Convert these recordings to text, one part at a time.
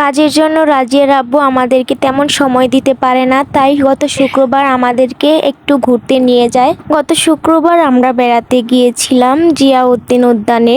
কাজের জন্য রাজিয়ার আব্বু আমাদেরকে তেমন সময় দিতে পারে না, তাই গত শুক্রবার আমাদেরকে একটু ঘুরতে নিয়ে যায়। গত শুক্রবার আমরা বেড়াতে গিয়েছিলাম জিয়াউদ্দিন উদ্যানে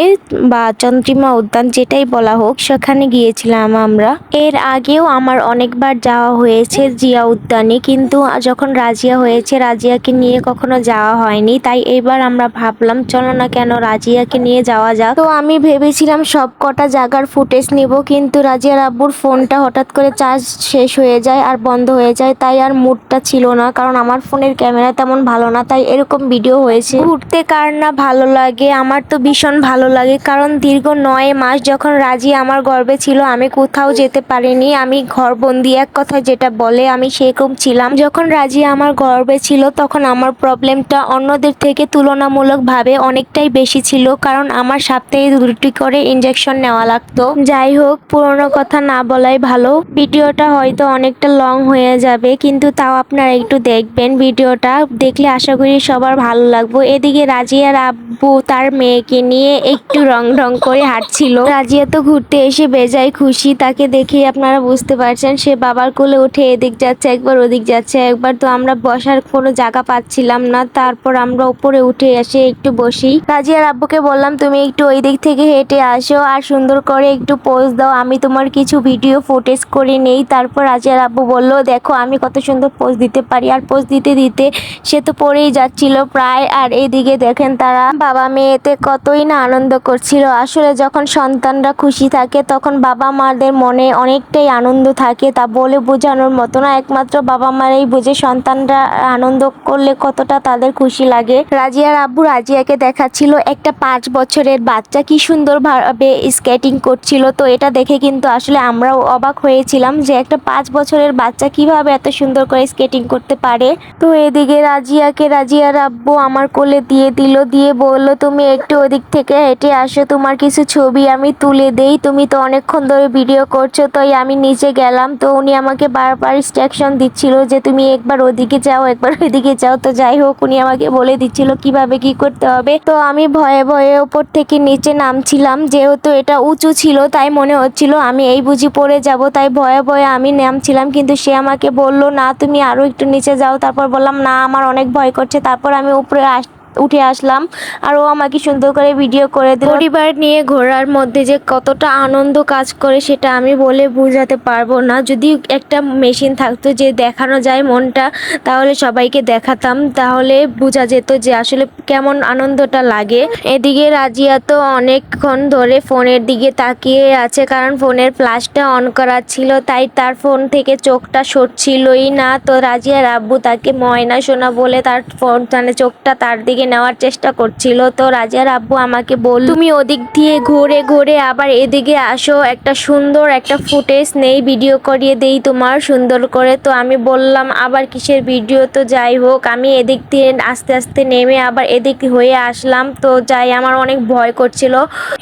বা চন্দ্রিমা উদ্যান যেটাই বলা হোক, সেখানে গিয়েছিলাম আমরা। এর আগেও আমার অনেকবার যাওয়া হয়েছে জিয়া উদ্যানে, কিন্তু যখন রাজিয়া হয়েছে, রাজিয়াকে নিয়ে কখনো যাওয়া হয়নি, তাই এবার আমরা ভাবলাম, চলো না কেন রাজিয়াকে নিয়ে যাওয়া যাক। তো আমি ভেবেছিলাম সব কটা জায়গার ফুটেজ নিব, কিন্তু রাজিয়ার আব্বুর ফোনটা হঠাৎ করে চার্জ শেষ হয়ে যায় আর বন্ধ হয়ে যায়, তাই আর মুডটা ছিল না। কারণ আমার ফোনের ক্যামেরা তেমন ভালো না, তাই এরকম ভিডিও হয়েছে। ঘুরতে কার না ভালো লাগে, আমার তো ভীষণ ভালো লাগে। কারণ দীর্ঘ নয় মাস যখন রাজি আমার গর্বে ছিল, আমি কোথাও যেতে পারিনি। আমি ঘরবন্দি এক কথা যেটা বলে, আমি সেরকম ছিলাম। যখন রাজি আমার গর্বে ছিল, তখন আমার প্রবলেমটা অন্যদের থেকে তুলনামূলকভাবে অনেকটাই বেশি ছিল। কারণ আমার সপ্তাহে দুটি করে ইনজেকশন নেওয়া লাগতো। যাই হোক, পুরোনো কথা না বলাই ভালো। ভিডিওটা হয়তো অনেকটা লং হয়ে যাবে, কিন্তু তাও আপনারা একটু দেখবেন ভিডিওটা। দেখলে আশা করি সবার ভালো লাগবে। এদিকে রাজিয়ার আব্বু তার মেয়েকে নিয়ে একটু রং ঢং করে হাঁটছিল। রাজিয়া তো ঘুরতে এসে বেজায় খুশি। তাকে দেখে আপনারা বুঝতে পারছেন, সে বাবার কোলে উঠে এদিক যাচ্ছে, একবার ওদিক যাচ্ছে। একবার তো আমরা বসার কোনো জায়গা পাচ্ছিলাম না। তারপর আমরা উপরে উঠে এসে একটু বসি। রাজিয়ার আব্বুকে বললাম, তুমি একটু ওই দিক থেকে হেঁটে আসো আর সুন্দর করে একটু পোজ দাও। আমি তোমার কিছু ভিডিও ফুটেজ করে নেই। তারপর রাজিয়ার আব্বু বলল, দেখো, আমি কত সুন্দর পোজ দিতে পারি। আর পোজ দিতে দিতে সে তো পড়েই যাচ্ছিল প্রায়। আর এদিকে দেখেন তারা বাবা মেয়েতে কতই না আনন্দ করছিল। আসলে যখন সন্তানরা খুশি থাকে, তখন বাবা মাদের মনে অনেকটাই আনন্দ থাকে। তা বলে বোঝানোর মতো না। একমাত্র বাবা মারাই বুঝে সন্তানরা আনন্দ করলে কতটা তাদের খুশি লাগে। রাজিয়ার আব্বু রাজিয়াকে দেখাচ্ছিল একটা পাঁচ বছরের বাচ্চা। কি সুন্দরভাবে স্কেটিং করছিল। তো এটা দেখে কিন্তু আসলে আমরাও অবাক হয়েছিলাম যে একটা পাঁচ বছরের বাচ্চা কীভাবে এত সুন্দর করে স্কেটিং করতে পারে। তো এদিকে রাজিয়াকে, রাজিয়ার আব্বু আমার কোলে দিয়ে দিল, দিয়ে বলল, তুমি একটু ওদিক থেকে হেঁটে আসো, তোমার কিছু ছবি আমি তুলে দেই। তুমি তো অনেকক্ষণ ধরে ভিডিও করছ, তাই আমি নিচে গেলাম। তো উনি আমাকে বারবার ইনস্ট্রাকশন দিচ্ছিল যে, তুমি একবার ওদিকে যাও, একবার ওইদিকে যাও। তো যাই হোক, উনি আমাকে বলে দিচ্ছিল কীভাবে কি করতে হবে। তো আমি ভয়ে ভয়ে ওপর থেকে নিচে নামছিলাম, যেহেতু এটা উঁচু ছিল, তাই মনে হচ্ছিল আমি এই বুঝি পড়ে যাব, তাই ভয়ে ভয়ে আমি নামছিলাম। কিন্তু সে আমাকে বলল, না, তুমি আরও একটু নিচে যাও। তারপর বললাম, না, আমার অনেক ভয় করছে। তারপর আমি উপরে আস উঠে আসলাম আর ও আমাকে সুন্দর করে ভিডিও করে দিল। পরিবার নিয়ে ঘোরার মধ্যে যে কতটা আনন্দ কাজ করে সেটা আমি বলে বোঝাতে পারব না। যদি একটা মেশিন থাকতো যে দেখানো যায় মনটা, তাহলে সবাইকে দেখাতাম। তাহলে বোঝা যেত যে আসলে কেমন আনন্দটা লাগে। এদিকে রাজিয়া তো অনেকক্ষণ ধরে ফোনের দিকে তাকিয়ে আছে, কারণ ফোনের ফ্ল্যাশটা অন করা ছিল, তাই তার ফোন থেকে চোখটা সরছিলই না। তো রাজিয়ার আব্বু তাকে ময়না সোনা বলে তার ফোন মানে চোখটা তার দিকে নেওয়ার চেষ্টা করছিল। তো রাজিয়ার আব্বু আমাকে বল তুমি ওদিক দিয়ে ঘুরে ঘুরে আবার এদিকে আসো। একটা সুন্দর একটা ফুটেজ নেই, ভিডিও করিয়ে দেই তোমার সুন্দর করে। তো আমি বললাম, আবার কিসের ভিডিও? তো যাই হোক, আমি এদিক দিয়ে আস্তে আস্তে নেমে আবার এদিক হয়ে আসলাম। তো যাই, আমার অনেক ভয় করছিল।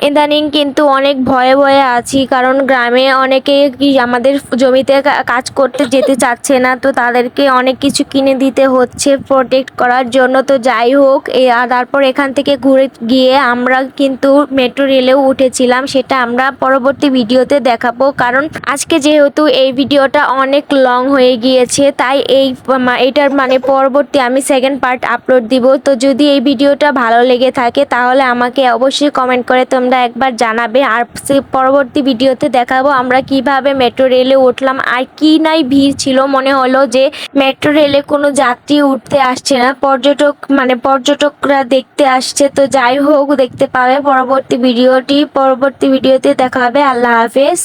ইদানিং কিন্তু অনেক ভয়ে ভয়ে আছি, কারণ গ্রামে অনেকে কি আমাদের জমিতে কাজ করতে যেতে চাচ্ছে না। তো তাদেরকে অনেক কিছু কিনে দিতে হচ্ছে প্রোটেক্ট করার জন্য। তো যাই হোক তারপর এখান থেকে ঘুরে গিয়ে আমরা কিন্তু মেট্রো রেলেও উঠেছিলাম, সেটা আমরা পরবর্তী ভিডিওতে দেখাবো। কারণ আজকে যেহেতু এই ভিডিওটা অনেক লং হয়ে গিয়েছে, তাই এই এটার মানে পরবর্তী আমি সেকেন্ড পার্ট আপলোড দিব। তো যদি এই ভিডিওটা ভালো লেগে থাকে, তাহলে আমাকে অবশ্যই কমেন্ট করে তোমরা একবার জানাবে। আর পরবর্তী ভিডিওতে দেখাবো আমরা কীভাবে মেট্রো রেলে উঠলাম, আর কি নাই ভিড় ছিল। মনে হলো যে মেট্রো রেলে কোনো যাত্রী উঠতে আসছে না। পর্যটক মানে পর্যটকরা দেখতে আসছে। তো যাই হোক, দেখতে পাবে পরবর্তী ভিডিওটি। পরবর্তী ভিডিওতে দেখা হবে। আল্লাহ হাফেজ।